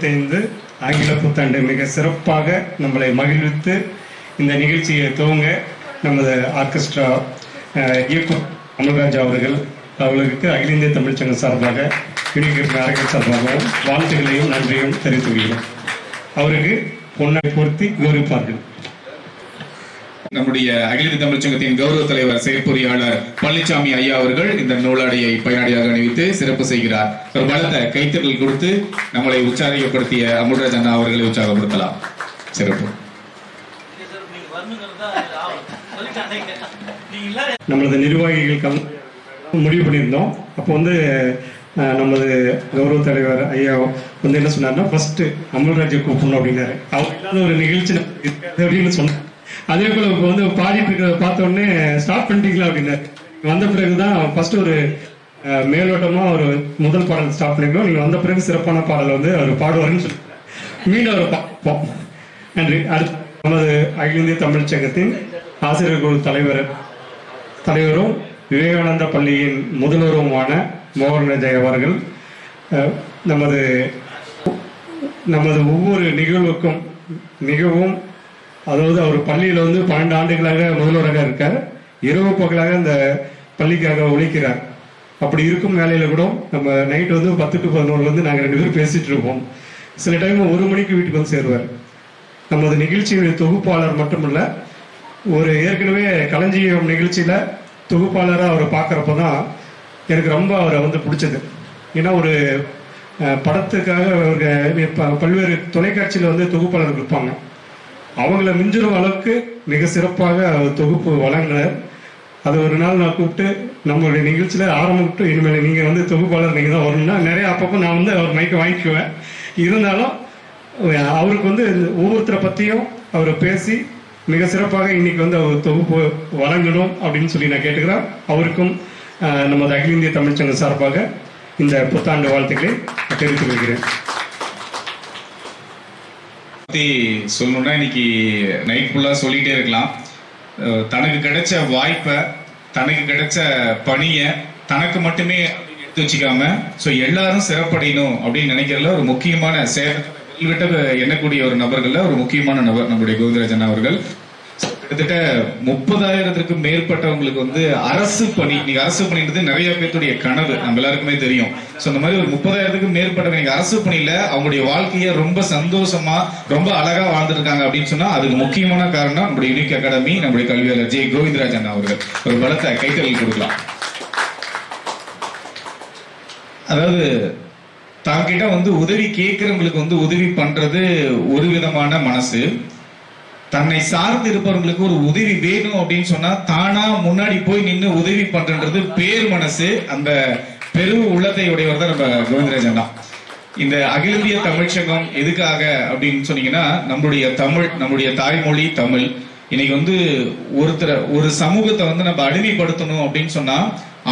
இருபத்தைந்து ஆங்கில புத்தாண்டு மிக சிறப்பாக நம்மளை மகிழ்வித்து இந்த நிகழ்ச்சியை துவங்க நமது ஆர்கெஸ்ட்ரா அஹ், இயக்குனர் அவர்கள் அவர்களுக்கு அகில இந்திய தமிழ்ச் சங்கம் சார்பாக யூனிகர் அரங்கல் சார்பாகவும் வாழ்த்துக்களையும் நன்றியும் தெரிவித்துக் கொள்கிறோம். அவருக்கு பொன்னை பொருத்தி கௌரவிப்பார்கள் நம்முடைய அகில இந்திய தமிழ் சங்கத்தின் கௌரவ தலைவர் செயற்பொறியாளர் பழனிசாமி ஐயா அவர்கள் இந்த நூலாடையை பயனாளியாக அணிவித்து சிறப்பு செய்கிறார். ஒரு பலத்த கைத்தட்டல் கொடுத்து நம்மளை உற்சாகப்படுத்திய அமுல்ராஜ் அண்ணா அவர்களை உற்சாகப்படுத்தலாம். சிறப்பு. நம்மளது நிர்வாகிகள் முடிவு பண்ணியிருந்தோம். அப்போ வந்து அஹ், நமது கௌரவ தலைவர் ஐயா வந்து என்ன சொன்னார்னா ஃபர்ஸ்ட் அமல்ராஜை கூப்பிடணும் அப்படின்னாரு. அவர் இல்லாத ஒரு நிகழ்ச்சி அப்படின்னு சொன்னார். அதே போல இப்போ வந்து பாடிட்டு இருக்கிறத பார்த்த உடனே ஸ்டாப் பண்ணிட்டீங்களா அப்படின்னாரு வந்த பிறகுதான் ஃபர்ஸ்ட் ஒரு மேலோட்டமா ஒரு முதல் பாடல் ஸ்டாப் பண்ணிருக்கோம். நீங்க வந்த பிறகு சிறப்பான பாடல் வந்து அவர் பாடுவாருன்னு சொல்லி மீண்டும் அவர் பார்ப்போம் நன்றி. அடுத்து நமது அகில இந்திய தமிழ் சங்கத்தின் ஆசிரியர் குழு தலைவர் தலைவரும் விவேகானந்த பள்ளியின் முதல்வருமான மோகன ஜெய் அவர்கள் நமது நமது ஒவ்வொரு நிகழ்வுக்கும் மிகவும் அதாவது அவர் பள்ளியில் வந்து பன்னெண்டு ஆண்டுகளாக முதல்வராக இருக்கார். இரவு பகலாக அந்த பள்ளிக்காக உழைக்கிறார். அப்படி இருக்கும் வேலையில கூட நம்ம நைட் வந்து பத்து டு பதினொன்று நாங்கள் ரெண்டு பேரும் பேசிட்டு இருப்போம். சில டைம் ஒரு மணிக்கு வீட்டுக்கு வந்து சேருவார். நமது நிகழ்ச்சியுடைய தொகுப்பாளர் மட்டுமல்ல ஒரு ஏற்கனவே களஞ்சியம் நிகழ்ச்சியில தொகுப்பாளராக அவரை பார்க்குறப்ப தான் எனக்கு ரொம்ப அவரை வந்து பிடிச்சது. ஏன்னா ஒரு படத்துக்காக அவருக்கு பல்வேறு தொலைக்காட்சியில் வந்து தொகுப்பாளர் இருப்பாங்க. அவங்கள மிஞ்சுற அளவுக்கு மிக சிறப்பாக தொகுப்பு வழங்கினார் அது ஒரு நாள் நான் கூப்பிட்டு நம்மளுடைய நிகழ்ச்சியில ஆரம்பிட்டு இனிமேல் நீங்க வந்து தொகுப்பாளர் நீங்க தான் வரணும்னா நிறைய அப்பப்போ நான் வந்து அவர் மைக்கை வாங்கிக்குவேன். இருந்தாலும் அவருக்கு வந்து ஒவ்வொருத்தரை பத்தியும் அவரை பேசி மிக சிறப்பாக இன்னைக்கு வந்து அவர் தொகுப்பு வழங்கணும் அப்படின்னு சொல்லி நான் கேட்டுக்கிறேன். அவருக்கும் நமது அகில இந்திய தமிழ்ச்சங்க சார்பாக இந்த புத்தாண்டு வாழ்த்துக்களை தெரிவித்துக் கொள்கிறேன். பற்றி சொல்லணும்னா இன்னைக்கு நைட் ஃபுல்லா சொல்லிட்டே இருக்கலாம். தனக்கு கிடைச்ச வாய்ப்பை தனக்கு கிடைச்ச பணியை தனக்கு மட்டுமே எடுத்து வச்சுக்காம ஸோ எல்லாரும் சிறப்படையணும் அப்படின்னு நினைக்கிறதுல ஒரு முக்கியமான சேர விட்டு எண்ணக்கூடிய ஒரு நபர்களில் ஒரு முக்கியமான நபர் நம்முடைய கோவிந்தராஜன் அவர்கள். கிட்டத்தட்ட முப்பதாயிரத்திற்கும் மேற்பட்டவங்களுக்கு வந்து அரசு பணி நீங்க அரசு பணின்றது நிறைய பேர்த்துடைய கனவு. நம்ம எல்லாருக்குமே தெரியும். சோ இந்த மாதிரி ஒரு முப்பதாயிரத்துக்கும் மேற்பட்டவங்க நீங்க அரசு பணியில அவங்களுடைய வாழ்க்கைய ரொம்ப சந்தோஷமா ரொம்ப அழகா வாழ்ந்துட்டு இருக்காங்க அப்படின்னு சொன்னா அதுக்கு முக்கியமான காரணம் நம்முடைய யூனிக் அகாடமி நம்முடைய கல்வியாளர் ஜே கோவிந்தராஜன் அவர்கள். ஒரு பலத்தை கைத்தறல் கொடுக்கலாம். அதாவது தாங்கிட்ட வந்து உதவி கேட்கிறவங்களுக்கு வந்து உதவி பண்றது ஒரு விதமான மனசு. தன்னை சார்ந்து இருப்பவர்களுக்கு ஒரு உதவி வேணும் அப்படின்னு சொன்னா தானா முன்னாடி போய் நின்று உதவி பண்றது பேர் மனசு. அந்த பெரு உள்ளத்தை உடையவர் தான் நம்ம கோவிந்தராஜன் தான் இந்த அகில இந்திய தமிழ்ச்சங்கம் எதுக்காக அப்படின்னு சொன்னீங்கன்னா நம்மளுடைய தமிழ் நம்மளுடைய தாய்மொழி தமிழ். இன்னைக்கு வந்து ஒருத்தரை ஒரு சமூகத்தை வந்து நம்ம அடிமைப்படுத்தணும் அப்படின்னு சொன்னா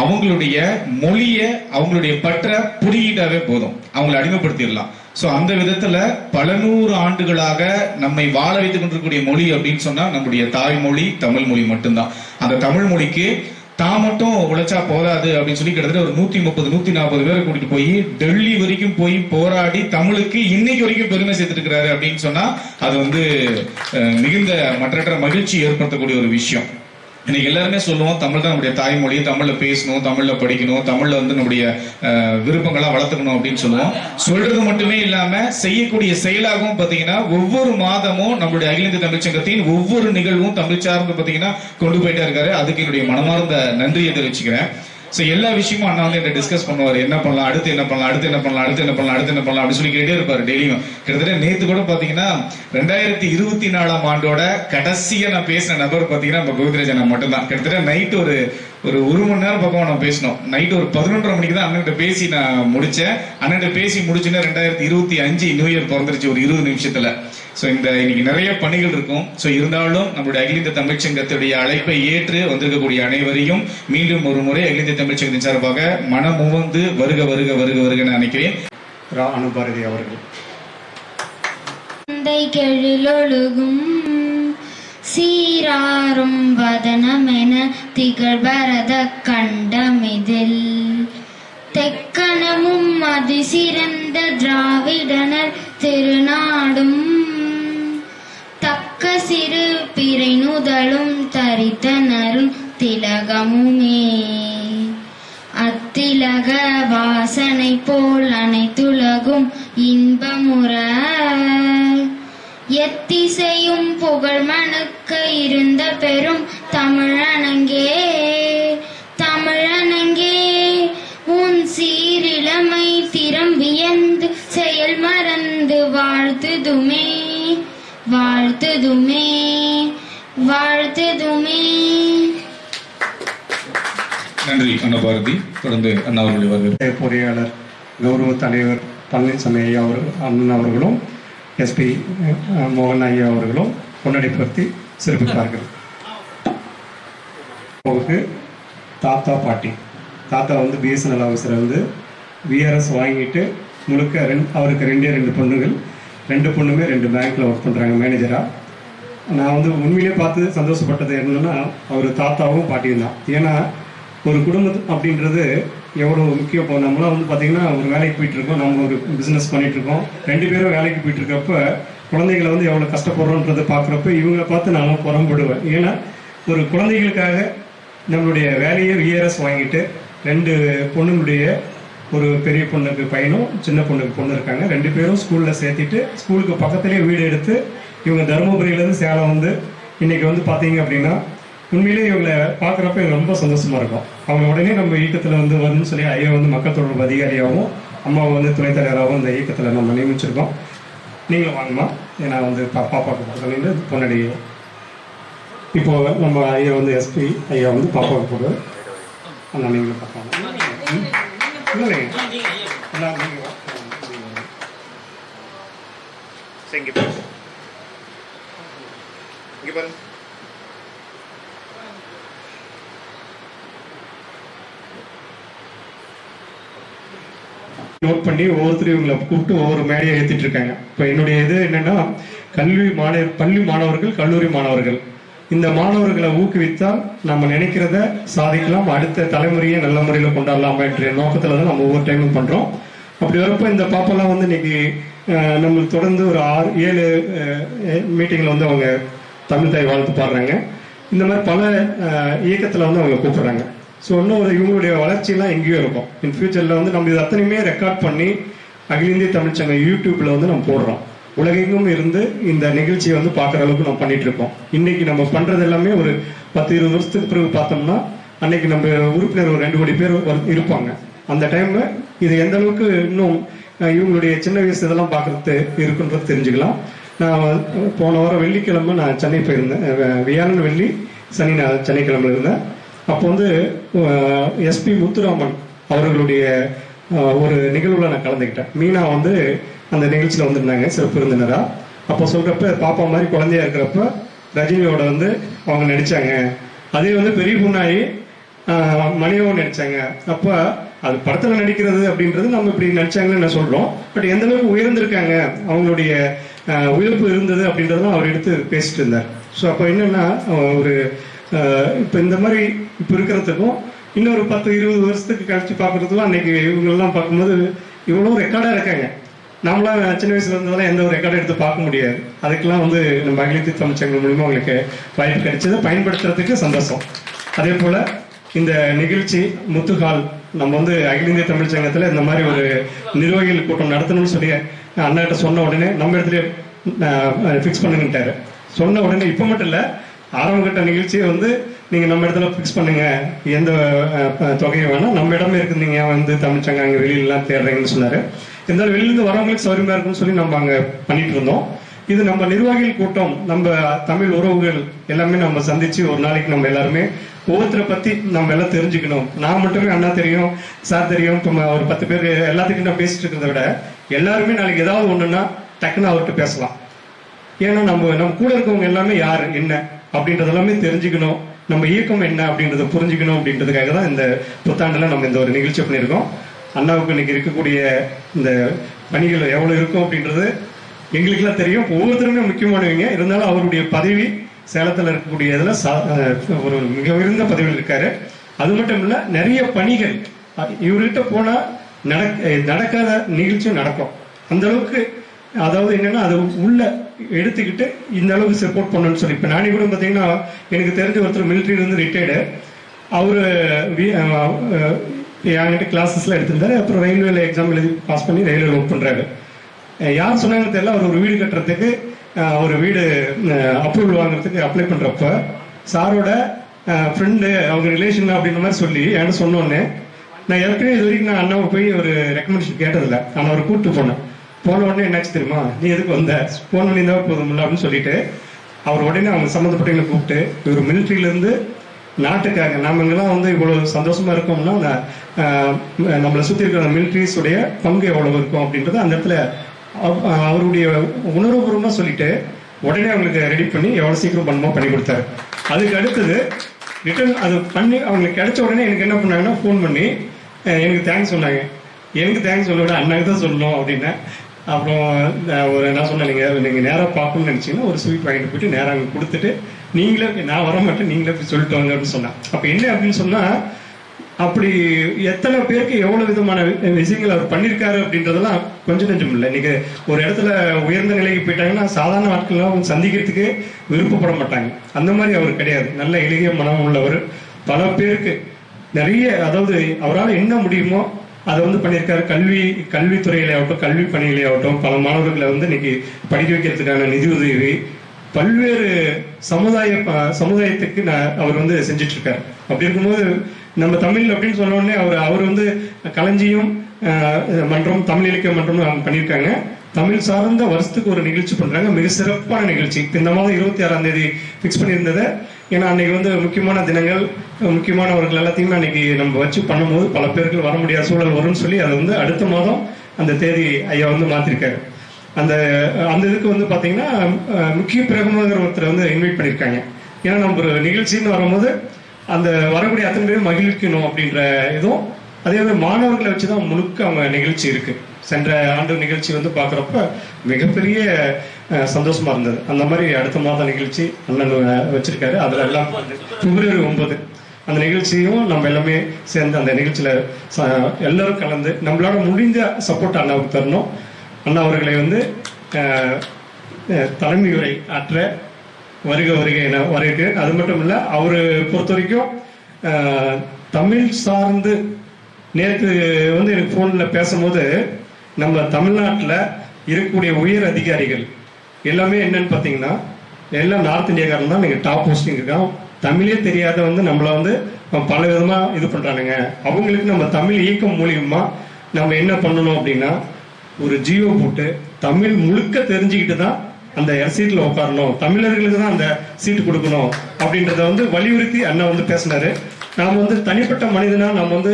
அவங்களுடைய மொழிய அவங்களுடைய பற்ற புரியீடாவே போதும். அவங்களை அடிமைப்படுத்திடலாம். சோ அந்த விதத்துல பல நூறு ஆண்டுகளாக நம்மை வாழ வைத்துக் கொண்டிருக்கக்கூடிய மொழி அப்படின்னு சொன்னா நம்முடைய தாய்மொழி தமிழ் மொழி மட்டும்தான். அந்த தமிழ் மொழிக்கு தான் மட்டும் உழைச்சா போதாது அப்படின்னு சொல்லி கிட்டத்தட்ட ஒரு நூத்தி முப்பது நூத்தி நாற்பது பேரை கூட்டிட்டு போய் டெல்லி வரைக்கும் போய் போராடி தமிழுக்கு இன்னைக்கு வரைக்கும் பெருமை சேர்த்துட்டு இருக்கிறாரு அப்படின்னு சொன்னா அது வந்து மிகுந்த மற்றற்ற மகிழ்ச்சி ஏற்படுத்தக்கூடிய ஒரு விஷயம். இன்னைக்கு எல்லாருமே சொல்லுவோம் தமிழ் தான் நம்முடைய தாய்மொழி தமிழ்ல பேசணும் தமிழ்ல படிக்கணும் தமிழ்ல வந்து நம்முடைய விருப்பங்களை விருப்பங்களா வளர்த்துக்கணும் அப்படின்னு சொல்லுவோம். சொல்றது மட்டுமே இல்லாம செய்யக்கூடிய செயலாகவும் பாத்தீங்கன்னா ஒவ்வொரு மாதமும் நம்மளுடைய அகில இந்திய தமிழ் சங்கத்தின் ஒவ்வொரு நிகழ்வும் தமிழ் சார்ந்து பாத்தீங்கன்னா கொண்டு போயிட்டே இருக்காரு. அதுக்கு என்னுடைய மனமார்ந்த நன்றியை தெரிவிச்சுக்கிறேன். ஸோ எல்லா விஷயமும் அண்ணா வந்து என்ன டிஸ்கஸ் பண்ணுவார். என்ன பண்ணலாம்? அடுத்து என்ன பண்ணலாம்? அடுத்து என்ன பண்ணலாம்? அடுத்து என்ன பண்ணலாம்? அடுத்து என்ன பண்ணலாம்? அப்படின்னு சொல்லி கேட்டே இருப்பார் டெய்லியும் கிட்டத்தட்ட நேத்து கூட பாத்தீங்கன்னா ரெண்டாயிரத்தி இருபத்தி நாலாம் ஆண்டோட கடைசியா நான் பேசின நபர் பாத்தீங்கன்னா நம்ம கோவிந்தராஜ் அண்ணா மட்டும்தான். கிட்டத்தட்ட நைட் ஒரு ஒரு ஒரு மணி நேரம் பக்கம் நான் பேசினோம். நைட் ஒரு பதினொன்றரை மணிக்கு தான் அண்ணன்கிட்ட பேசி நான் முடிச்சேன். அண்ணன்கிட்ட பேசி முடிச்சுன்னா ரெண்டாயிரத்தி இருபத்தி அஞ்சு நியூ இயர் பிறந்துருச்சு ஒரு இருபது நிமிஷத்துல. ஸோ இந்த இன்னைக்கு நிறைய பணிகள் இருக்கும். ஸோ இருந்தாலும் நம்மளுடைய அகில இந்திய தமிழ்ச் சங்கத்துடைய அழைப்பை ஏற்று வந்திருக்கக்கூடிய அனைவரையும் மீண்டும் ஒரு முறை அகில இந்திய சங்கத்தின் சார்பாக மனமுவந்து வருக வருக வருக வருக நான் நினைக்கிறேன் ரா அனுபாரதி அவர்கள். தந்தை கெழிலொழுகும் சீராரும் வதனமென திகழ் பரத கண்டமிதில். தெக்கணமும் அதிசிறந்த திராவிடனர் திருநாடும் தக்க சிறு பிறை தரித்த நரும் திலகமுமே. அத்திலக வாசனை போல் அனைத்துலகும் இன்பமுற. எத்திசையும் புகழ் மணுக்க இருந்த பெரும் தமிழனங்கே. தமிழனங்கே உன் சீரிழமை திறம் வியந்து செயல் மறந்து வாழ்த்துதுமே. வாழ்த்துதுமே வாழ்த்துதுமே. நன்றி அண்ணா பாரதி. தொடர்ந்து அண்ணா அவர்களுடைய வருகை பொறியாளர் கௌரவ தலைவர் பழனிசாமி ஐயா அவர்கள் அண்ணன் அவர்களும் எஸ்பி மோகன் ஐயா அவர்களும் பொன்னடிப்படுத்தி சிறப்பிப்பார்கள். அவருக்கு தாத்தா பாட்டி. தாத்தா வந்து பிஎஸ்என்எல் ஆஃபீஸர் வந்து விஆர்எஸ் வாங்கிட்டு முழுக்க ரெண்டு அவருக்கு ரெண்டே ரெண்டு பொண்ணுகள். ரெண்டு பொண்ணுமே ரெண்டு பேங்க்கில் ஒர்க் பண்ணுறாங்க மேனேஜராக நான் வந்து உண்மையிலே பார்த்து சந்தோஷப்பட்டது என்னன்னா அவர் தாத்தாவும் பாட்டியும் தான். ஏன்னா ஒரு குடும்பம் அப்படின்றது எவ்வளோ முக்கியம். இப்போ நம்மளாம் வந்து பார்த்தீங்கன்னா ஒரு வேலைக்கு போயிட்டு இருக்கோம் நம்ம ஒரு பிஸ்னஸ் பண்ணிட்டு இருக்கோம் ரெண்டு பேரும் வேலைக்கு போயிட்டு இருக்கப்ப குழந்தைகளை வந்து எவ்வளோ கஷ்டப்படுறோன்றதை பார்க்குறப்ப இவங்களை பார்த்து நான் புறம்படுவேன் ஏன்னா ஒரு குழந்தைகளுக்காக நம்மளுடைய வேலையை விஆர்எஸ் வாங்கிட்டு ரெண்டு பொண்ணுங்களுடைய ஒரு பெரிய பொண்ணுக்கு பையனும் சின்ன பொண்ணுக்கு பொண்ணு இருக்காங்க. ரெண்டு பேரும் ஸ்கூலில் சேர்த்திட்டு ஸ்கூலுக்கு பக்கத்துலேயே வீடு எடுத்து இவங்க தருமபுரியிலேருந்து சேலம் வந்து இன்னைக்கு வந்து பார்த்தீங்க அப்படின்னா உண்மையிலேயே இவங்களை பார்க்குறப்ப ரொம்ப சந்தோஷமாக இருக்கும். அவங்க உடனே நம்ம இயக்கத்தில் வந்து வரணும்னு சொல்லி ஐயா வந்து மக்கள் தொடர்பு அதிகாரியாகவும் அம்மாவை வந்து துணைத் தலைவராகவும் இந்த இயக்கத்தில் நம்ம நியமிச்சிருக்கோம். நீங்களும் வாங்கம்மா. ஏன்னா வந்து பா- பாப்பாவுக்கு கொடுக்கணுன்னு பொன்னாடி இப்போ நம்ம ஐயா வந்து எஸ்பி ஐயா வந்து பாப்பாவுக்கு போடுவார் அண்ணா நீங்களும் பார்க்கலாம் வா. சரி, இங்க பாருங்க. இங்க பாருங்க நோட் பண்ணி ஒவ்வொருத்தரும் இவங்களை கூப்பிட்டு ஒவ்வொரு மேடையை ஏத்திட்டு இருக்காங்க. இப்போ என்னுடைய இது என்னன்னா கல்வி மாணவர் பள்ளி மாணவர்கள் கல்லூரி மாணவர்கள். இந்த மாணவர்களை ஊக்குவித்தால் நம்ம நினைக்கிறத சாதிக்கலாம். அடுத்த தலைமுறையை நல்ல முறையில் கொண்டாடலாம் என்ற நோக்கத்துல தான் நம்ம ஒவ்வொரு டைமும் பண்றோம். அப்படி வரப்போ இந்த பாப்பெல்லாம் வந்து இன்னைக்கு நம்மளுக்கு தொடர்ந்து ஒரு ஆறு ஏழு மீட்டிங்ல வந்து அவங்க தமிழ் தாய் வாழ்த்து பாடுறாங்க. இந்த மாதிரி பல இயக்கத்தில் இயக்கத்துல வந்து அவங்க கூப்பிடுறாங்க. ஸோ இன்னும் ஒரு இவங்களுடைய வளர்ச்சியெல்லாம் எங்கேயோ இருக்கும். இன் ஃபியூச்சரில் வந்து நம்ம இது அத்தனையுமே ரெக்கார்ட் பண்ணி அகில இந்திய தமிழ்ச்சங்க யூடியூப்ல வந்து நம்ம போடுறோம். உலகெங்கும் இருந்து இந்த நிகழ்ச்சியை வந்து பார்க்குற அளவுக்கு நம்ம பண்ணிட்டு இருக்கோம் இன்னைக்கு நம்ம பண்றது எல்லாமே ஒரு பத்து இருபது வருஷத்துக்கு பிறகு பார்த்தோம்னா அன்னைக்கு நம்ம உறுப்பினர் ஒரு ரெண்டு கோடி பேர் இருப்பாங்க. அந்த டைம்ல இது எந்த அளவுக்கு இன்னும் இவங்களுடைய சின்ன வயசு இதெல்லாம் பார்க்கறது இருக்குன்றது தெரிஞ்சுக்கலாம். நான் போன வாரம் வெள்ளிக்கிழமை நான் சென்னை போயிருந்தேன். வியாழன் வெள்ளி சனி நான் சென்னைக்கிழமை இருந்தேன். அப்போ வந்து எஸ்பி முத்துராமன் அவர்களுடைய ஒரு நிகழ்வுல நான் கலந்துக்கிட்டேன். மீனா வந்து அந்த நிகழ்ச்சியில் வந்திருந்தாங்க சிறப்பு விருந்தினரா. அப்போ சொல்கிறப்ப பாப்பா மாதிரி குழந்தையா இருக்கிறப்ப ரஜினியோட வந்து அவங்க நடித்தாங்க அதே வந்து பெரிய பொண்ணாயி ஆஹ், நடித்தாங்க அப்போ அது படத்தில் நடிக்கிறது அப்படின்றது நம்ம இப்படி நடிச்சாங்கன்னு நான் சொல்கிறோம் பட் எந்த அளவுக்கு உயர்ந்திருக்காங்க அவங்களுடைய உயிர்ப்பு உயர்ப்பு இருந்தது அப்படின்றதும் அவர் எடுத்து பேசிட்டு இருந்தார். ஸோ அப்போ என்னென்னா ஒரு இப்போ இந்த மாதிரி இப்போ இருக்கிறதுக்கும் இன்னொரு பத்து இருபது வருஷத்துக்கு கழிச்சு பார்க்கறதுக்கும் அன்னைக்கு இவங்களெல்லாம் பார்க்கும்போது இவ்வளோ ரெக்கார்டாக இருக்காங்க. நம்மளாம் சின்ன வயசுல இருந்ததெல்லாம் எந்த ஒரு ரெக்கார்டும் எடுத்து பார்க்க முடியாது. அதுக்கெல்லாம் வந்து நம்ம அகிலத்தி தமிழ்ச்சங்கள் மூலிமா அவங்களுக்கு வாய்ப்பு கிடைச்சது பயன்படுத்துறதுக்கு சந்தோஷம். அதே போல இந்த நிகழ்ச்சி முத்துகால் நம்ம வந்து அகில இந்திய தமிழ்ச்சங்கத்துல இந்த மாதிரி ஒரு நிர்வாகிகள் கூட்டம் நடத்தணும்னு சொல்லி அண்ணாட்ட சொன்ன உடனே நம்ம இடத்துல ஃபிக்ஸ் பண்ணுங்கட்டாரு சொன்ன உடனே இப்போ மட்டும் இல்லை ஆரம்பகட்ட நிகழ்ச்சியை வந்து நீங்கள் நம்ம இடத்துல ஃபிக்ஸ் பண்ணுங்க. எந்த தொகையும் தொகையை வேணால் நம்ம இடமே இருக்கு. நீங்கள் வந்து தமிழ்ச்சங்க அங்கே வெளியிலலாம் தேடுறீங்கன்னு சொன்னார். இருந்தாலும் வெளியிலிருந்து வரவங்களுக்கு சௌரியமா இருக்கும்னு சொல்லி நம்ம அங்கே பண்ணிட்டு இருந்தோம். இது நம்ம நிர்வாகிகள் கூட்டம் நம்ம தமிழ் உறவுகள் எல்லாமே நம்ம சந்திச்சு ஒரு நாளைக்கு நம்ம எல்லாருமே ஒவ்வொருத்தரை பத்தி நம்ம எல்லாம் தெரிஞ்சுக்கணும். நான் மட்டுமே அண்ணா தெரியும் சார் தெரியும் இப்போ ஒரு பத்து பேர் எல்லாத்துக்கும் நான் பேசிட்டு இருக்கிறத விட எல்லாருமே நாளைக்கு ஏதாவது ஒண்ணுன்னா டக்குன்னு அவர்கிட்ட பேசலாம். ஏன்னா நம்ம நம்ம கூட இருக்கவங்க எல்லாமே யார் என்ன அப்படின்றது எல்லாமே தெரிஞ்சுக்கணும். நம்ம இயக்கம் என்ன அப்படின்றத புரிஞ்சுக்கணும் அப்படின்றதுக்காக தான் இந்த புத்தாண்டுல நம்ம இந்த ஒரு நிகழ்ச்சி பண்ணியிருக்கோம். அண்ணாவுக்கு இன்னைக்கு இருக்கக்கூடிய இந்த பணிகள் எவ்வளவு இருக்கும் அப்படின்றது எங்களுக்கெல்லாம் தெரியும். ஒவ்வொருத்தருமே முக்கியமானவங்க. இருந்தாலும் அவருடைய பதவி சேலத்தில் இருக்கக்கூடிய இதில் சா- ஒரு மிக உயர்ந்த பதவியில் இருக்காரு. அது மட்டும் இல்ல நிறைய பணிகள். இவர்கிட்ட போனா நடக்க நடக்காத நிகழ்ச்சியும் நடக்கும். அந்த அளவுக்கு அதாவது என்னன்னா அது உள்ள எடுத்துக்கிட்டு இந்த அளவுக்கு சப்போர்ட் பண்ணணும்னு சொல்லி. இப்ப நானே கூட பாத்தீங்கன்னா எனக்கு தெரிஞ்ச ஒருத்தர் மிலிட்டரியில இருந்து ரிட்டையர்டு அவரு என்கிட்ட கிளாஸஸ்லாம் எடுத்திருந்தாரு? அப்புறம் ரயில்வேல எக்ஸாம் எழுதி பாஸ் பண்ணி ரயில்வேல ஒர்க் பண்ணுறாரு யார் சொன்னாங்கன்னு தெரியல. அவர் ஒரு வீடு கட்டுறதுக்கு ஒரு வீடு அப்ரூவல் வாங்குறதுக்கு அப்ளை பண்ணுறப்ப சாரோட ஃப்ரெண்டு அவங்க ரிலேஷன் அப்படின்ற மாதிரி சொல்லி என்கிட்ட சொன்னோன்னே நான் ஏற்கனவே இது வரைக்கும் நான் அண்ணாவை போய் ஒரு ரெக்கமெண்டேஷன் கேட்டதில்ல. நான் அவரை கூப்பிட்டு போனேன். போன உடனே என்னாச்சு தெரியுமா? நீ எதுக்கு வந்த? ஃபோன் பண்ணியிருந்தா போதும் போதும்ல அப்படின்னு சொல்லிட்டு அவர் உடனே அவங்க சம்மந்தப்பட்டவங்களை கூப்பிட்டு இவர் மிலிட்ரியிலேருந்து நாட்டுக்காக நாம வந்து இவ்வளவு சந்தோஷமா இருக்கோம்னா நம்மளை சுத்தி இருக்கிற மிலிட்ரிஸ் உடைய பங்கு எவ்வளவு இருக்கும் அப்படின்றது அந்த இடத்துல அவ- அவருடைய உணர்வுபூர்வமா சொல்லிட்டு உடனே அவங்களுக்கு ரெடி பண்ணி எவ்வளவு சீக்கிரம் பண்ணுமோ பண்ணி கொடுத்தாரு. அதுக்கு அடுத்தது ரிட்டர்ன் அது பண்ணி அவங்களுக்கு கிடைச்ச உடனே எனக்கு என்ன பண்ணாங்கன்னா ஃபோன் பண்ணி எனக்கு தேங்க்ஸ் சொன்னாங்க. எனக்கு தேங்க்ஸ் சொல்ல விட அண்ணாக்கு தான் சொல்லணும் அப்படின்னு. அப்புறம் ஒரு என்ன சொன்னேன் நீங்க நீங்க நேரா பார்க்கணும்னு நினைச்சீங்கன்னா ஒரு ஸ்வீட் வாங்கிட்டு போயிட்டு நேராக அங்கே கொடுத்துட்டு நீங்களே நான் வர மாட்டேன் நீங்களே போய் சொல்லிட்டு வாங்க அப்படின்னு சொன்னேன் அப்ப என்ன அப்படின்னு சொன்னா அப்படி எத்தனை பேருக்கு எவ்வளவு விதமான வி- விஷயங்கள் அவர் பண்ணியிருக்காரு அப்படின்றதெல்லாம் கொஞ்சம் கொஞ்சம் இல்லை. இன்னைக்கு ஒரு இடத்துல உயர்ந்த நிலைக்கு போயிட்டாங்கன்னா சாதாரண ஆட்கள்லாம் அவங்க சந்திக்கிறதுக்கு விருப்பப்பட மாட்டாங்க. அந்த மாதிரி அவர் கிடையாது. நல்ல எளிய மனம் உள்ளவர். பல பேருக்கு நிறைய அதாவது அவரால் என்ன முடியுமோ அதை வந்து பண்ணியிருக்காரு. கல்வி கல்வித்துறையிலே ஆகட்டும் கல்வி பணியிலே ஆகட்டும் பல மாணவர்களை வந்து இன்னைக்கு படிக்க வைக்கிறதுக்கான நிதி உதவி பல்வேறு சமுதாய சமுதாயத்துக்கு நான் அவர் வந்து செஞ்சுட்டு இருக்காரு அப்படி இருக்கும்போது நம்ம தமிழ் அப்படின்னு சொன்ன உடனே அவர் அவர் வந்து களஞ்சியம் மன்றம் தமிழ் இலக்கிய மன்றம் பண்ணியிருக்காங்க. தமிழ் சார்ந்த வருஷத்துக்கு ஒரு நிகழ்ச்சி பண்றாங்க. மிக சிறப்பான நிகழ்ச்சி. இந்த மாதம் இருபத்தி ஆறாம் தேதி ஃபிக்ஸ் பண்ணியிருந்ததை. ஏன்னா அன்னைக்கு வந்து முக்கியமான தினங்கள் முக்கியமானவர்கள் எல்லாத்தையுமே அன்னைக்கு நம்ம வச்சு பண்ணும்போது பல பேருக்கு வர முடியாத சூழல் வரும்னு சொல்லி அதை வந்து அடுத்த மாதம் அந்த தேதி ஐயா வந்து மாத்திருக்காரு. அந்த அந்த இதுக்கு வந்து பார்த்தீங்கன்னா முக்கிய பிரகமகர் ஒருத்தரை வந்து இன்வைட் பண்ணியிருக்காங்க. ஏன்னா நம்ம ஒரு நிகழ்ச்சின்னு வரும்போது அந்த வரக்கூடிய அத்தனை பேரும் மகிழ்விக்கணும் அப்படின்ற இதுவும் அதே மாதிரி மாணவர்களை வச்சு தான் முழுக்க அவங்க நிகழ்ச்சி இருக்கு. சென்ற ஆண்டு நிகழ்ச்சி வந்து பார்க்குறப்ப மிகப்பெரிய சந்தோஷமா இருந்தது. அந்த மாதிரி அடுத்த மாத நிகழ்ச்சி அண்ணன் வச்சிருக்காரு. அதுல எல்லாம் பிப்ரவரி ஒன்பது. அந்த நிகழ்ச்சியும் நம்ம எல்லாமே சேர்ந்து அந்த நிகழ்ச்சியில ச- எல்லாரும் கலந்து நம்மளால முடிஞ்ச சப்போர்ட் அண்ணாவுக்கு தரணும். அண்ணா அவர்களை வந்து தலைமை உரை ஆற்ற வருக வருகை என வரைக்கு அது மட்டும் இல்ல அவர் பொறுத்த வரைக்கும் தமிழ் சார்ந்து நேற்று வந்து எனக்கு போன்ல பேசும்போது நம்ம தமிழ்நாட்டில் இருக்கக்கூடிய உயர் அதிகாரிகள் எல்லாமே என்னன்னு பார்த்தீங்கன்னா எல்லாம் நார்த் இந்தியாக்காரன் தான் நீங்கள் டாப் போஸ்டிங் இருக்கான் தமிழே தெரியாத வந்து நம்மளை வந்து பல விதமாக இது பண்ணுறானுங்க அவங்களுக்கு நம்ம தமிழ் இயக்கம் மூலியமாக நம்ம என்ன பண்ணணும் அப்படின்னா ஒரு ஜியோ போட்டு தமிழ் முழுக்க தெரிஞ்சுக்கிட்டு தான் அந்த சீட்ல உட்காரணும். தமிழர்களுக்கு தான் அந்த சீட்டு கொடுக்கணும் அப்படின்றத வந்து வலியுறுத்தி அண்ணா வந்து பேசினாரு. நாம வந்து தனிப்பட்ட மனிதனா நம்ம வந்து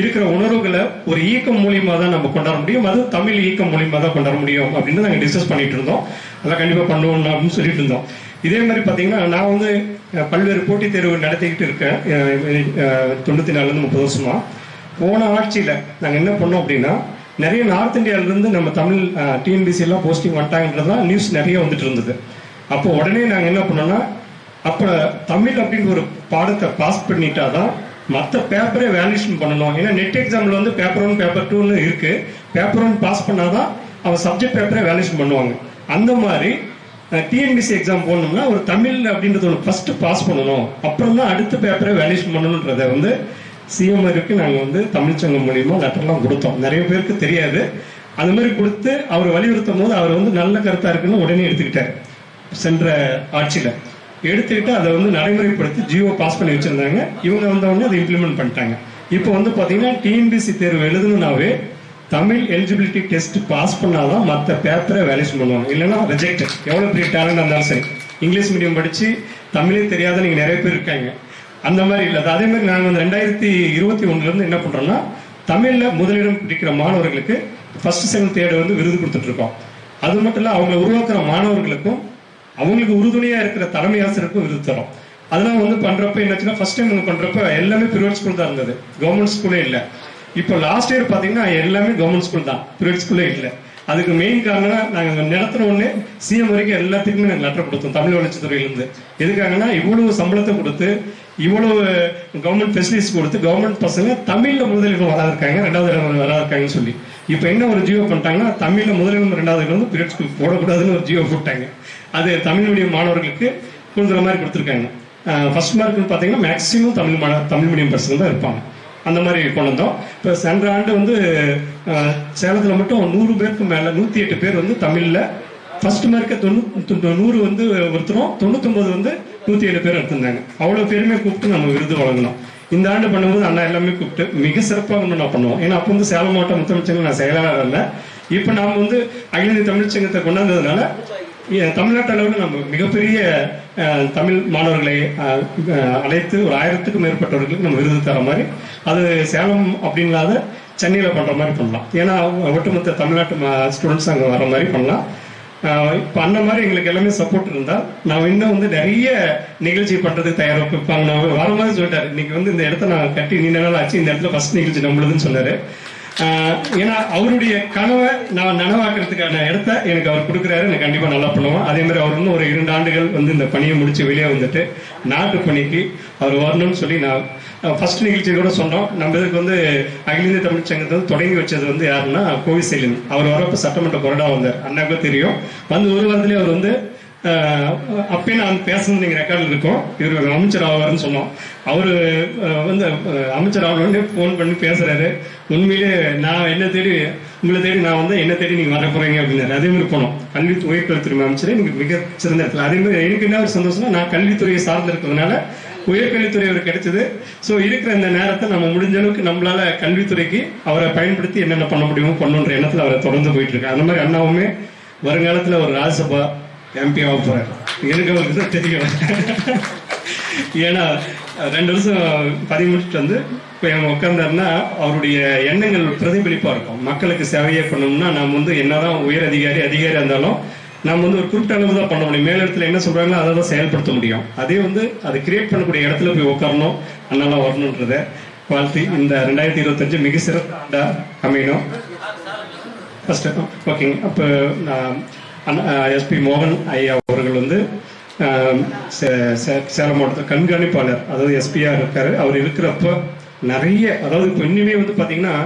இருக்கிற உணர்வுகளை ஒரு இயக்கம் மூலியமா தான் நம்ம கொண்டாட முடியும். அது தமிழ் இயக்கம் மூலியமா தான் கொண்டாட முடியும் அப்படின்னு நாங்க டிஸ்கஸ் பண்ணிட்டு இருந்தோம். அதெல்லாம் கண்டிப்பா பண்ணுவோம் அப்படின்னு சொல்லிட்டு இருந்தோம். இதே மாதிரி பாத்தீங்கன்னா நான் வந்து பல்வேறு போட்டித் தேர்வு நடத்திக்கிட்டு இருக்கேன். தொண்ணூற்றி நாலுலேருந்து தொண்ணூத்தி நாலுல இருந்து முப்பது வருஷமா. போன ஆட்சியில நாங்க என்ன பண்ணோம் அப்படின்னா நிறைய நார்த் இந்தியாவிலேருந்து நம்ம தமிழ் டிஎன்பிசி எல்லாம் போஸ்டிங் வந்துட்டாங்கன்றதுலாம் நியூஸ் நிறைய வந்துட்டு இருந்தது. அப்போ உடனே நாங்கள் என்ன பண்ணோம்னா அப்போ தமிழ் அப்படின்னு ஒரு பாடத்தை பாஸ் பண்ணிட்டா தான் மற்ற பேப்பரே வேல்யூஷன் பண்ணணும். ஏன்னா நெட் எக்ஸாமில் வந்து பேப்பர் ஒன் பேப்பர் டூன்னு இருக்கு. பேப்பர் ஒன் பாஸ் பண்ணாதான் அவன் சப்ஜெக்ட் பேப்பரே வேல்யூஷன் பண்ணுவாங்க. அந்த மாதிரி டிஎன்பிசி எக்ஸாம் போடணும்னா ஒரு தமிழ் அப்படின்றது ஒன்று ஃபர்ஸ்ட் பாஸ் பண்ணணும். அப்புறம் தான் அடுத்த பேப்பரை வேல்யூஷன் பண்ணணுன்றதை வந்து சிஎம்ஆருக்கு நாங்கள் வந்து தமிழ்ச்சங்கம் மூலியமா லெட்டர்லாம் கொடுத்தோம். நிறைய பேருக்கு தெரியாது. அந்த மாதிரி கொடுத்து அவர் வலியுறுத்தும் போது அவர் வந்து நல்ல கருத்தா இருக்குன்னு உடனே எடுத்துக்கிட்டார். சென்ற ஆட்சியில. எடுத்துக்கிட்டு அதை வந்து நடைமுறைப்படுத்தி ஜியோ பாஸ் பண்ணி வச்சிருந்தாங்க. இவங்க வந்தவொடனே அதை இம்ப்ளிமெண்ட் பண்ணிட்டாங்க. இப்போ வந்து பார்த்தீங்கன்னா டிஎன்பிசி தேர்வு எழுதணும்னாவே தமிழ் எலிஜிபிலிட்டி டெஸ்ட் பாஸ் பண்ணாதான் மற்ற பேப்பரை வேலேஷன் பண்ணுவாங்க. இல்லைன்னா ரிஜெக்ட் எவ்வளோ பெரிய டேலண்ட் இருந்தாலும் சரி. இங்கிலீஷ் மீடியம் படித்து தமிழே தெரியாத நீங்கள் நிறைய பேர் இருக்காங்க. அந்த மாதிரி இல்லை. அதே மாதிரி நாங்கள் வந்து ரெண்டாயிரத்தி இருபத்தி ஒன்றுலேருந்து இருந்து என்ன பண்றோம்னா தமிழ்ல முதலிடம் பிடிக்கிற மாணவர்களுக்கு ஃபர்ஸ்ட் செகண்ட் தேர்டு வந்து விருது கொடுத்துட்டு இருக்கோம். அது மட்டும் இல்ல அவங்களை உருவாக்குற மாணவர்களுக்கும் அவங்களுக்கு உறுதுணையா இருக்கிற தலைமை ஆசிரியருக்கும் விருது தரோம். அதெல்லாம் வந்து பண்றப்ப என்னாச்சுன்னா ஃபர்ஸ்ட் டைம் வந்து பண்றப்ப எல்லாமே பிரைவேட் ஸ்கூல் தான் இருந்தது. கவர்மெண்ட் ஸ்கூலே இல்ல. இப்போ லாஸ்ட் இயர் பாத்தீங்கன்னா எல்லாமே கவர்மெண்ட் ஸ்கூல் தான். பிரைவேட் ஸ்கூலே இல்ல. அதுக்கு மெயின் காரணம் நாங்க நடத்துன உடனே சிஎம் வரைக்கும் எல்லாத்துக்குமே நாங்கள் லெட்டர் கொடுத்தோம் தமிழ் வளர்ச்சித்துறையிலிருந்து. எதுக்காகன்னா இவ்வளவு சம்பளத்தை கொடுத்து இவ்வளவு கவர்மெண்ட் ஃபெசிலிட்டிஸ் கொடுத்து கவர்மெண்ட் பசங்க தமிழ்ல முதலிடம் வராது இருக்காங்க ரெண்டாவது இடம் வராது இருக்காங்கன்னு சொல்லி. இப்போ என்ன ஒரு ஜியோ பண்ணிட்டாங்கன்னா தமிழ்ல முதலிடம் ரெண்டாவது இடம் வந்து பிரைவேட் ஸ்கூல் போடக்கூடாதுன்னு ஒரு ஜியோ போட்டாங்க. அது தமிழ் மீடியம் மாணவர்களுக்கு கொடுக்குற மாதிரி கொடுத்துருக்காங்க. ஃபர்ஸ்ட் மார்க்னு பார்த்தீங்கன்னா மேக்ஸிமம் தமிழ் மாண தமிழ் மீடியம் பசங்க தான் இருப்பாங்க. அந்த மாதிரி கொண்டு வந்தோம். இப்போ சென்ற ஆண்டு வந்து சேலத்தில் மட்டும் நூறு பேருக்கு மேலே நூற்றி எட்டு பேர் வந்து தமிழில் ஃபர்ஸ்ட் மார்க்கை தொண்ணூ நூறு வந்து ஒருத்தரும் தொண்ணூத்தொம்பது வந்து நூற்றி ஏழு பேர் எடுத்திருந்தாங்க. அவ்வளோ பேருமே கூப்பிட்டு நம்ம விருது வழங்கணும் இந்த ஆண்டு பண்ணும்போது அண்ணா எல்லாமே கூப்பிட்டு மிக சிறப்பாக ஒன்று நான் பண்ணுவோம். ஏன்னா அப்போ வந்து சேலம் மாவட்டம் முத்தமிழ்ச்சங்க நான் செயலாளர் இல்லை இப்போ நாம் வந்து அகில இந்திய தமிழ்ச்சங்கத்தை கொண்டாந்ததுனால ஏ- தமிழ்நாட்டு அளவில் நம்ம மிகப்பெரிய தமிழ் மாணவர்களை அழைத்து ஒரு ஆயிரத்துக்கும் மேற்பட்டவர்களுக்கு நம்ம விருது தர மாதிரி அது சேலம் அப்படின்னாத சென்னையில் பண்ணுற மாதிரி பண்ணலாம். ஏன்னா ஒட்டுமொத்த தமிழ்நாட்டு ஸ்டூடெண்ட்ஸ் அங்கே வர மாதிரி பண்ணலாம். இப்ப அந்த மாதிரி எங்களுக்கு எல்லாமே சப்போர்ட் இருந்தா நான் இன்னும் வந்து நிறைய நிகழ்ச்சி பண்றதுக்கு தயாரா நான் வர மாதிரி சொல்லிட்டாரு இன்னைக்கு வந்து இந்த இடத்த நான் கட்டி நீண்ட நாள் ஆச்சு இந்த இடத்துல ஃபர்ஸ்ட் நிகழ்ச்சி நம்மளுதுன்னு சொன்னாரு. ஏன்னா அவருடைய கனவை நான் நனவாக்குறதுக்கான இடத்த எனக்கு அவர் கொடுக்குறாரு. நான் கண்டிப்பாக நல்லா பண்ணுவோம் அதே மாதிரி அவர் இன்னும் ஒரு இரண்டு ஆண்டுகள் வந்து இந்த பணியை முடிச்சு வெளியே வந்துட்டு நாட்டு பணிக்கு அவர் வரணும்னு சொல்லி நான் ஃபர்ஸ்ட் நிகழ்ச்சி கூட சொன்னோம். நம்ம இதுக்கு வந்து அகில இந்திய தமிழ் சங்கத்தை வந்து தொடங்கி வச்சது வந்து யாருன்னா கோவிசைலின் அவர் வரப்போ சட்டமன்ற கொறடா வந்தார். அண்ணாக்கும் தெரியும். வந்து ஒரு வாரத்திலேயே அவர் வந்து அப்பயே நான் பேசுனது நீங்க ரெக்கார்டில் இருக்கோம். இவர் அமைச்சர் ஆவார்னு சொன்னோம். அவர் வந்து அமைச்சர் ஆகணும்னு ஃபோன் பண்ணி பேசுறாரு. உண்மையிலே நான் என்ன தேடி உங்களை தேடி நான் வந்து என்ன தேடி நீங்க வர போறீங்க அப்படின்னாரு. அதே மாதிரி போனோம். கல்வி உயர்கல்வித்துறை அமைச்சர் எனக்கு மிக சிறந்த இடத்துல. அதே மாதிரி எனக்கு என்ன ஒரு சந்தோஷம்னா நான் கல்வித்துறையை சார்ந்து இருக்கிறதுனால உயர்கல்வித்துறை அவர் கிடைச்சது. ஸோ இருக்கிற இந்த நேரத்தை நம்ம முடிஞ்ச அளவுக்கு நம்மளால கல்வித்துறைக்கு அவரை பயன்படுத்தி என்னென்ன பண்ண முடியுமோ பண்ணுன்ற எண்ணத்துல அவரை தொடர்ந்து போயிட்டு இருக்காரு. அந்த மாதிரி அண்ணாவுமே வருங்காலத்துல ஒரு ராஜ்யசபா எம்பி ஆக போறாரு எனக்கு அவருக்கு தான் தெரியல ஏன்னா ரெண்டு வருஷம் பதிவு முடிச்சுட்டு வந்து இப்போ அவங்க உட்காந்தாருன்னா அவருடைய எண்ணங்கள் பிரதிபலிப்பாக இருக்கும். மக்களுக்கு சேவையே பண்ணணும்னா நம்ம வந்து என்னதான் உயர் அதிகாரி அதிகாரி இருந்தாலும் நம்ம வந்து ஒரு குறிப்பிட்ட அளவு தான் பண்ண முடியும். மேலிடத்துல என்ன சொல்கிறாங்களோ அதை தான் செயல்படுத்த முடியும். அதே வந்து அதை கிரியேட் பண்ணக்கூடிய இடத்துல போய் உட்காரணும். அதனால வரணுன்றத வாழ்த்து இந்த ரெண்டாயிரத்தி இருபத்தஞ்சு மிக சிறந்த அமையணும். ஃபர்ஸ்ட் ஓகேங்க அப்போ நான் எஸ்பி மோகன் ஐயா அவர்கள் வந்து சே- சேலம் மாவட்டத்தில் கண்காணிப்பாளர் அதாவது எஸ்பியாக இருக்கார். அவர் இருக்கிறப்ப நிறைய அதாவது இப்போ இன்னுமே வந்து பார்த்தீங்கன்னா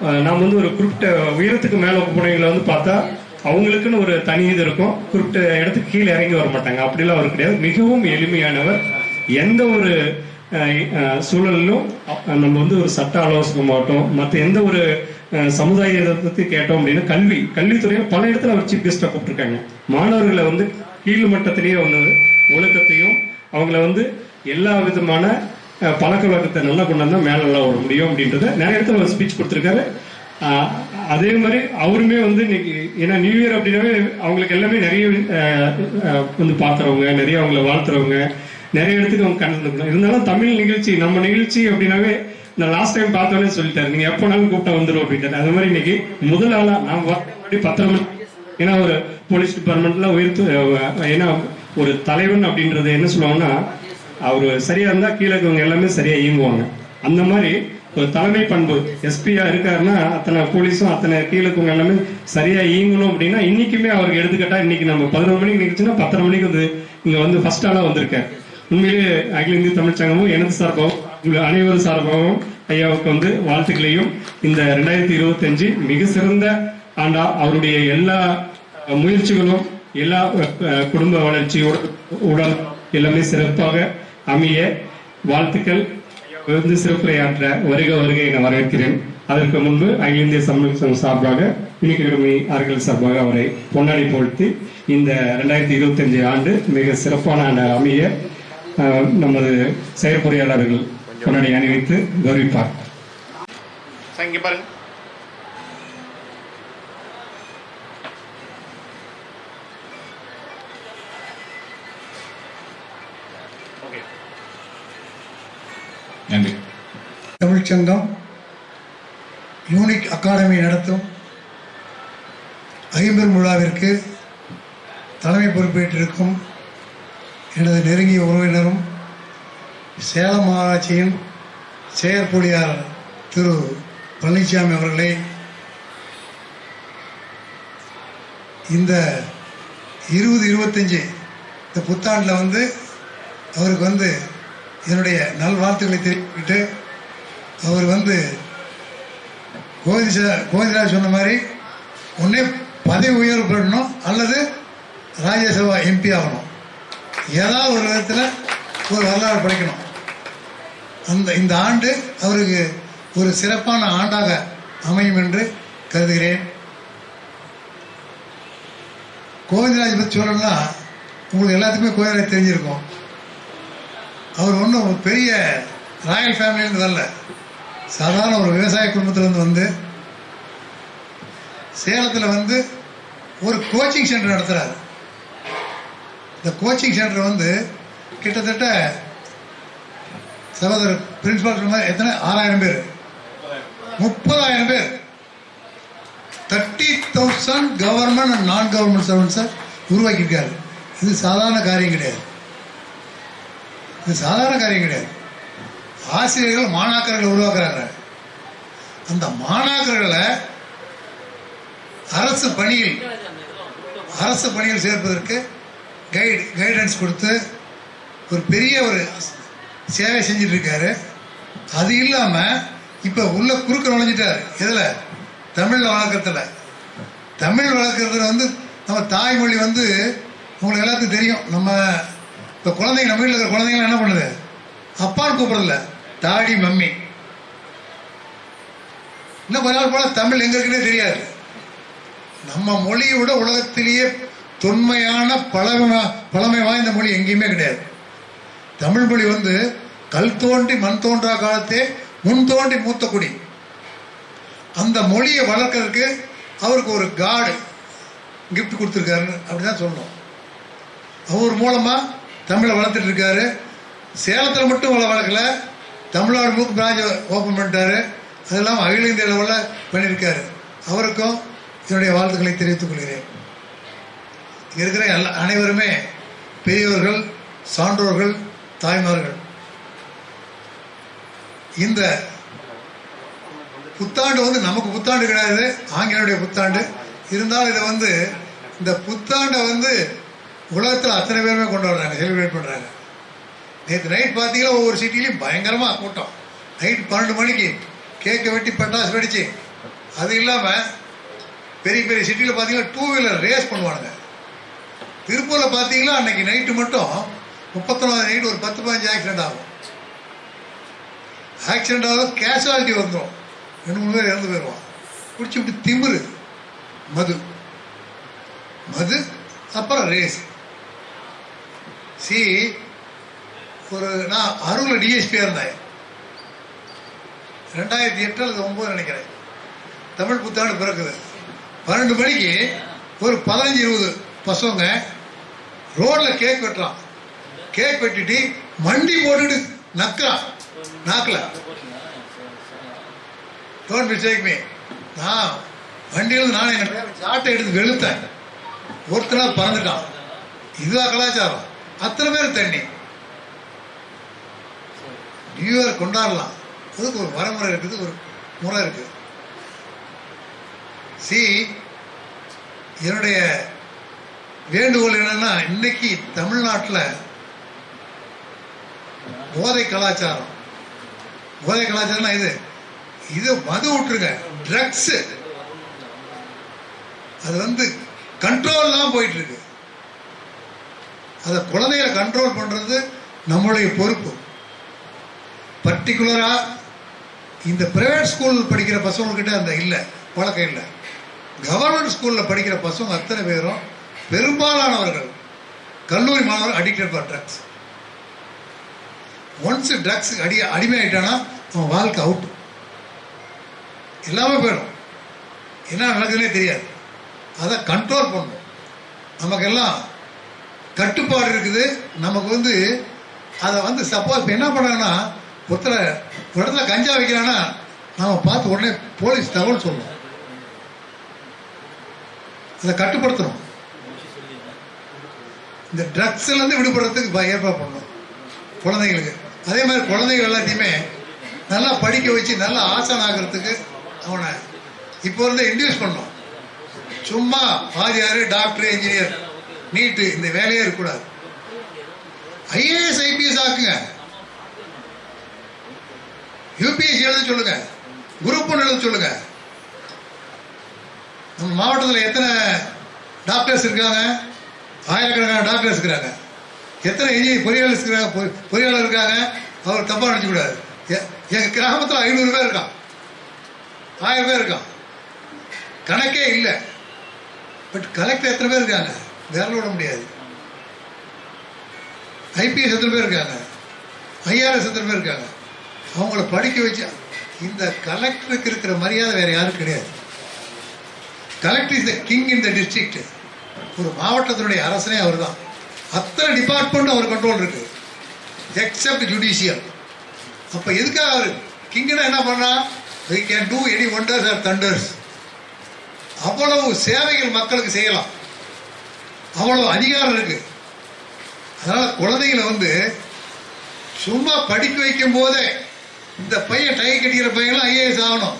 நாம் வந்து ஒரு குறிப்பிட்ட உயரத்துக்கு மேலே போனவங்களை வந்து பார்த்தா அவங்களுக்குன்னு ஒரு தனி இது இருக்கும். குறிப்பிட்ட இடத்துக்கு கீழே இறங்கி வர மாட்டாங்க. அப்படிலாம் அவர் கிடையாது. மிகவும் எளிமையானவர். எந்த ஒரு சூழலிலும் நம்ம வந்து ஒரு சட்ட ஆலோசகமாகட்டும் மற்ற எந்த ஒரு சமுதாயத்தை சமுதாய பத்தி கேட்டோம் அப்படின்னா கல்வி. கல்வித்துறையில் பல இடத்துல அவர் சீஃப் கெஸ்டா கூப்பிட்டுருக்காங்க மாணவர்களை வந்து கீழ் மட்டத்திலேயே வந்து ஒழுக்கத்தையும் அவங்கள வந்து எல்லா விதமான பழக்க வழக்கத்தை நல்லா கொண்டு வந்தா மேல நல்லா வர முடியும் அப்படின்றத நிறைய இடத்துல ஒரு ஸ்பீச் கொடுத்துருக்காரு. அதே மாதிரி அவருமே வந்து இன்னைக்கு ஏன்னா நியூ இயர் அப்படின்னாவே அவங்களுக்கு எல்லாமே நிறைய வந்து பாக்குறவங்க நிறைய அவங்கள வாழ்த்துறவங்க நிறைய இடத்துக்கு அவங்க கலந்துக்கணும் இருந்தாலும் தமிழ் நிகழ்ச்சி நம்ம நிகழ்ச்சி அப்படின்னாவே நான் லாஸ்ட் டைம் பார்த்தோன்னே சொல்லிட்டாரு. நீங்க எப்போனாலும் கூப்பிட்டா வந்துடும் அப்படின்ட்டு அது மாதிரி இன்னைக்கு முதல் ஆளா நான் வரதுக்கு முன்னாடி பத்தரை மணி ஏன்னா ஒரு போலீஸ் டிபார்ட்மெண்ட்ல உயர்த்து ஏன்னா ஒரு தலைவன் அப்படின்றது என்ன சொல்லுவாங்கன்னா அவர் சரியா இருந்தா கீழே இருக்கவங்க எல்லாமே சரியா இயங்குவாங்க. அந்த மாதிரி ஒரு தலைமை பண்பு எஸ்பியா இருக்காருன்னா அத்தனை போலீஸும் அத்தனை கீழே இருக்கவங்க எல்லாமே சரியா இயங்கணும் அப்படின்னா இன்னைக்குமே அவருக்கு எடுத்துக்கிட்டா இன்னைக்கு நம்ம பதினோரு மணிக்கு நிகழ்ச்சினா பத்தரை மணிக்கு வந்து இங்க வந்து ஃபர்ஸ்ட் ஆளா வந்திருக்காரு. உண்மையிலேயே அகில இந்திய தமிழ்ச்சங்கமும் எனது சார்பாகவும் உங்கள் அனைவரும் சார்பாகவும் ஐயாவுக்கு வந்து வாழ்த்துக்களையும். இந்த ரெண்டாயிரத்தி இருபத்தஞ்சு மிக சிறந்த ஆண்டா அவருடைய எல்லா முயற்சிகளும் எல்லா குடும்ப வளர்ச்சியோட உடல் எல்லாமே சிறப்பாக அமைய வாழ்த்துக்கள். வந்து சிறப்புரையாற்ற வருக வருகை என வரவேற்கிறேன். அதற்கு முன்பு அகில இந்திய சமூக சார்பாக இன்னைக்கு அறிகள் சார்பாக அவரை பொன்னாடி போழ்த்தி இந்த ரெண்டாயிரத்தி இருபத்தஞ்சு ஆண்டு மிக சிறப்பான ஆண்டு அமைய நமது செயற்பொறியாளர்கள் பொன்னாடி அணிவித்து கௌரவிப்பார் இங்க பாருங்க. ஓகே. நன்றி. தமிழ்ச்சங்கம் யூனிக் அகாடமி நடத்தும் ஐம்பெரும் விழாவிற்கு தலைமை பொறுப்பேற்றிருக்கும் எனது நெருங்கிய உறவினரும் சேலம் மாநகராட்சியின் செயற்பொழியார் திரு பழனிசாமி அவர்களை இந்த இருபது இருபத்தஞ்சி இந்த புத்தாண்டில் வந்து அவருக்கு வந்து என்னுடைய நல்வாழ்த்துக்களை தெரிவிக்கிட்டு அவர் வந்து கோவிந்த் கோதிராஜ் கோவிந்தராஜ் சொன்ன மாதிரி ஒன்றே பதவி உயர்வு பெறணும் அல்லது ராஜ்யசபா எம்பி ஆகணும். ஏதாவது ஒரு விதத்தில் ஒரு வரலாறு படைக்கணும். அந்த இந்த ஆண்டு அவருக்கு ஒரு சிறப்பான ஆண்டாக அமையும் என்று கருதுகிறேன். கோவிந்தராஜ் பற்றி சொல்லணும்னா உங்களுக்கு எல்லாத்துக்குமே கோவிந்தராஜ் தெரிஞ்சிருக்கும். அவர் ஒன்றும் ஒரு பெரிய ராயல் ஃபேமிலியிலேருந்து வரல சாதாரண ஒரு விவசாய குடும்பத்திலேருந்து வந்து சேலத்தில் வந்து ஒரு கோச்சிங் சென்டர் நடத்துகிறார் இந்த கோச்சிங் சென்டர் வந்து கிட்டத்தட்ட சகோதரர் பிரின்சிபால் சொன்ன எத்தனை? ஆறாயிரம் பேர். முப்பதாயிரம் பேர். Thirty thousand government and non government சர்வன்ஸை உருவாக்கியிருக்காரு. இது சாதாரண காரியம் கிடையாது. இது சாதாரண காரியம் கிடையாது. ஆசிரியர்கள் மாணாக்கர்களை உருவாக்குறாங்க. அந்த மாணாக்கர்களை அரசு பணியில் அரசு பணியில் சேர்ப்பதற்கு கைடு கைடன்ஸ் கொடுத்து ஒரு பெரிய ஒரு சேவை செஞ்சுட்டு இருக்காரு அது இல்லாமல் இப்போ உள்ள குறுக்க நுழைஞ்சிட்டார். எதில்? தமிழில் வளர்க்குறதுல. தமிழ் வளர்க்குறதுல வந்து நம்ம தாய்மொழி வந்து உங்களுக்கு எல்லாத்துக்கும் தெரியும். நம்ம இப்போ குழந்தைங்க நம்ம வீட்டில் இருக்கிற குழந்தைங்களாம் என்ன பண்ணுது? அப்பான்னு கூப்பிடல தாடி மம்மி. இன்னும் கொஞ்ச நாள் போல தமிழ் எங்கே இருக்குன்னே தெரியாது. நம்ம மொழியை விட உலகத்திலேயே தொன்மையான பழமை பழமை வாய்ந்த மொழி எங்கேயுமே கிடையாது. தமிழ் மொழி வந்து கல் தோண்டி மண் தோன்றா காலத்தே முன் தோண்டி மூத்த குடி. அந்த மொழியை வளர்க்கறதுக்கு அவருக்கு ஒரு காடு கிஃப்ட் கொடுத்துருக்காருன்னு அப்படிதான் சொல்லணும். அவர் மூலமாக தமிழை வளர்த்துட்டு இருக்காரு. சேலத்தில் மட்டும் வள வளர்க்கல. தமிழ்நாடு மூக்கு பிராஞ்ச் ஓப்பன் பண்ணிட்டாரு. அது இல்லாமல் அகில இந்திய லெவலில் பண்ணியிருக்காரு. அவருக்கும் என்னுடைய வாழ்த்துக்களை தெரிவித்துக் கொள்கிறேன். இருக்கிற எல்லா அனைவருமே பெரியவர்கள் சான்றோர்கள் தாய்மார்கள். இந்த புத்தாண்டு வந்து நமக்கு புத்தாண்டு கிடையாது ஆங்கிலருடைய புத்தாண்டு. இருந்தாலும் இதை வந்து இந்த புத்தாண்டை வந்து உலகத்தில் அத்தனை பேருமே கொண்டு வர்றாங்க செலிப்ரேட் பண்ணுறாங்க நேற்று நைட் பார்த்தீங்கன்னா ஒவ்வொரு சிட்டிலையும் பயங்கரமாக கூட்டம். நைட் பன்னெண்டு மணிக்கு கேக்கை வெட்டி பட்டாசு வெடிச்சு. அது இல்லாமல் பெரிய பெரிய சிட்டியில் பார்த்தீங்கன்னா டூ வீலர் ரேஸ் பண்ணுவானுங்க. திருப்பூரில் பார்த்தீங்கன்னா அன்னைக்கு நைட்டு மட்டும் முப்பத்தொன்னாவது நைட்டு ஒரு பத்து பதினஞ்சு ஆக்சிடென்ட் ஆகும். ஆக்சிடென்ட் ஆகும் கேஷுவாலிட்டி வந்துடும் ரெண்டு மூணு பேர் இறந்து போயிடுவான் குடிச்சு விட்டு திமுரு. மது. மது அப்புறம் ரேஸ் சி ஒரு நான் அருளில் டிஎஸ்பியாக இருந்தேன். ரெண்டாயிரத்தி எட்டு அல்லது ஒம்பது நினைக்கிறேன். தமிழ் புத்தாண்டு பிறக்குது. பன்னெண்டு மணிக்கு ஒரு பதினஞ்சு இருபது பசங்க ரோட்டில் கேக் வெட்டுறான். கேக் வெட்டிட்டு மண்டி போட்டுட்டு நக்கலாம் நாக்கல. டோன்ட் மிஸ்டேக் மீ நான் வண்டியில் நானே என் சாட்டை எடுத்து வெளுத்தேன். ஒருத்தனாக பறந்துட்டான். இதுதான் கலாச்சாரம்? அத்தனை பேர் தண்ணி நியூ இயர் கொண்டாடலாம். அதுக்கு ஒரு வரமுறை இருக்குது ஒரு முறை இருக்கு சி என்னுடைய வேண்டுகோள் என்னன்னா இன்னைக்கு தமிழ்நாட்டில் போதை கலாச்சாரம். போதை கலாச்சாரம்னா இது. இது மது விட்டுருங்க. ட்ரக்ஸ் அது வந்து கண்ட்ரோல்லாம் போயிட்டு இருக்கு அதை குழந்தைகளை கண்ட்ரோல் பண்றது நம்மளுடைய பொறுப்பு. பர்டிகுலரா இந்த பிரைவேட் ஸ்கூல் படிக்கிற பசங்கக்கிட்ட அந்த இல்லை பழக்கம் இல்லை. கவர்மெண்ட் ஸ்கூலில் படிக்கிற பசங்க அத்தனை பேரும் பெரும்பாலானவர்கள் கல்லூரி மாணவர் addicted for drugs once drugs அடி அடிமை ஆகிட்டான்னா அவன் வாழ்க்கை அவுட் எல்லாமே போயிடும். என்ன நடக்குதுன்னே தெரியாது. அதை கண்ட்ரோல் பண்ணணும் நமக்கெல்லாம் கட்டுப்பாடு இருக்குது. நமக்கு வந்து அதை வந்து சப்போஸ் இப்போ என்ன பண்ணாங்கன்னா ஒருத்தரை ஒரு இடத்துல கஞ்சா வைக்கிறான்னா நாம் பார்த்து உடனே போலீஸ் தகவல் சொல்லணும் அதை கட்டுப்படுத்தணும். இந்த ட்ரக்ஸ்லேருந்து விடுபடுறதுக்கு ப- ஏற்பாடு பண்ணணும். குழந்தைங்களுக்கு. அதே மாதிரி குழந்தைகள் எல்லாத்தையுமே நல்லா படிக்க வச்சு நல்லா ஆசன் ஆகிறதுக்கு அவனை இப்போ இருந்து இன்டியூஸ் பண்ணோம் சும்மா வாதியார் டாக்டர் இன்ஜினியர் நீட்டு இந்த வேலையே இருக்கக்கூடாது. IAS IPS ஆக்குங்க. யூபிஎஸ்சி எழுத சொல்லுங்க. குரூப் ஒன்று எழுத சொல்லுங்க. நம்ம மாவட்டத்தில் எத்தனை டாக்டர்ஸ் இருக்காங்க? ஆயிரக்கணக்கான டாக்டர்ஸ் இருக்கிறாங்க. எத்தனை இன்ஜினியர் பொறியாளர் இருக்கிறாங்க? பொ- பொறியாளர் இருக்காங்க. அவர் தப்பாக நினச்சிக்கூடாது எங்கள் எ- கிராமத்தில் ஐநூறு பேர் இருக்கான். ஆயிரம் பேர் இருக்கான். கணக்கே இல்லை. பட் கலெக்டர் எத்தனை பேர் இருக்காங்க? விரல விட முடியாது. ஐபிஎஸ் எத்தனை பேர் இருக்காங்க? ஐஆர்எஸ் எத்தனை பேர் இருக்காங்க? அவங்கள படிக்க வச்சு இந்த கலெக்டருக்கு இருக்கிற மரியாதை வேறு யாரும் கிடையாது. Collector is the king in the district ஒரு மாவட்டத்தினுடைய அரசனே அவர் தான் அத்தனை டிபார்ட்மெண்ட் அவர் கண்ட்ரோல் இருக்கு. எக்ஸப்ட் ஜுடிஷியல் அப்போ எதுக்காக அவர்? கிங்னா என்ன பண்ணா? We can do any wonders or thunders அவ்வளவு சேவைகள் மக்களுக்கு செய்யலாம். அவ்வளவு அதிகாரம் இருக்கு. அதனால் குழந்தைகளை வந்து சும்மா படிக்க வைக்கும் போதே இந்த பையன் டை கட்டிக்கிற பையன்லாம் ஐஏஎஸ் ஆகணும்.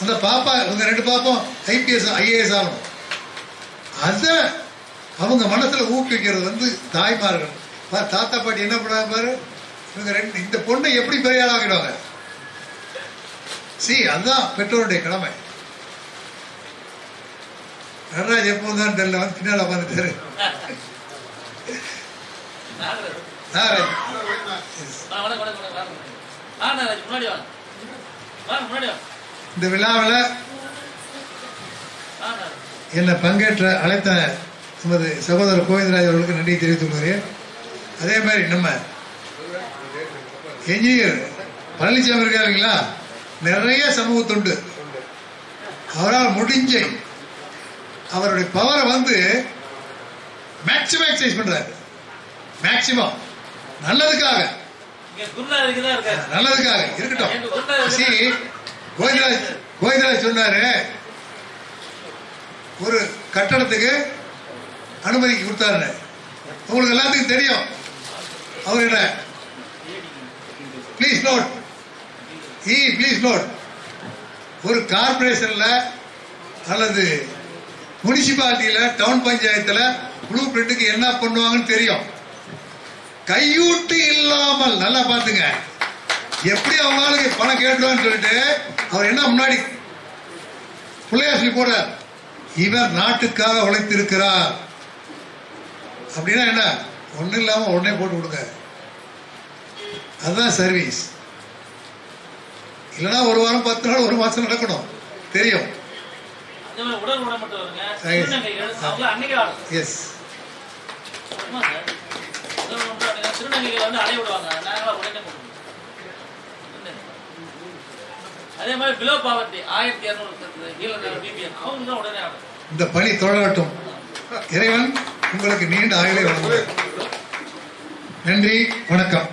அந்த பாப்பா இவங்க ரெண்டு பாப்போம் ஐபிஎஸ் ஐஏஎஸ் ஆகணும். அதை அவங்க மனசுல ஊக்குவிக்கிறது வந்து தாய்மார்கள். தாத்தா பாட்டி என்ன பண்ணாங்க பாரு? இவங்க ரெண்டு இந்த பொண்ணை எப்படி பெரிய ஆளாக்கிடுவாங்க சி அதுதான் பெற்றோருடைய கடமை. நடராஜ் எப்போ தான் தெரியல வந்து பின்னால் உட்காந்துட்டாரு. இந்த விழாவில். என்னை பங்கேற்ற அழைத்த நமது சகோதரர் கோவிந்தராஜ் அவர்களுக்கு நன்றி தெரிவித்துக் கொள்கிறேன் அதே மாதிரி நம்ம என்ஜினியர் பழனிசாமி இருக்காருங்களா நிறைய சமூக தொண்டு அவரால் முடிஞ்ச அவருடைய பவரை வந்து மேக்சிமம் எக்ஸசைஸ் பண்றாரு. மேக்சிமம் நல்லதுக்காக. நல்லதுக்காக. இருக்கட்டும். சி கோவிந்தராஜ் கோவிந்தராஜ் சொன்னாரு. ஒரு கட்டடத்துக்கு அனுமதிக்கு கொடுத்தாருன்னு. உங்களுக்கு எல்லாத்துக்கும் தெரியும். அவர் என்ன? ப்ளீஸ் நோட் ஈ ப்ளீஸ் நோட் ஒரு கார்பரேஷன்ல அல்லது முனிசிபாலிட்டியில டவுன் பஞ்சாயத்துல ப்ளூ பிரிண்ட்டுக்கு என்ன பண்ணுவாங்கன்னு தெரியும். கையூட்டு இல்லாமல் நல்லா பாத்துங்க எப்படி அவங்களுக்கு பணம் கேட்டுவான்னு சொல்லிட்டு அவர் என்ன முன்னாடி பிள்ளையாசி சொல்லி போடுறார். இவர் நாட்டுக்காக உழைத்திருக்கிறார். அப்படின்னா என்ன? ஒண்ணும் இல்லாம உடனே போட்டு கொடுங்க. அதுதான் சர்வீஸ் இல்லைன்னா ஒரு வாரம் பத்து நாள் ஒரு மாசம் நடக்கணும். தெரியும். எஸ் இந்த பணி தொடரட்டும் இறைவன் உங்களுக்கு நீண்ட ஆயுளை வழங்குவேன் நன்றி வணக்கம்.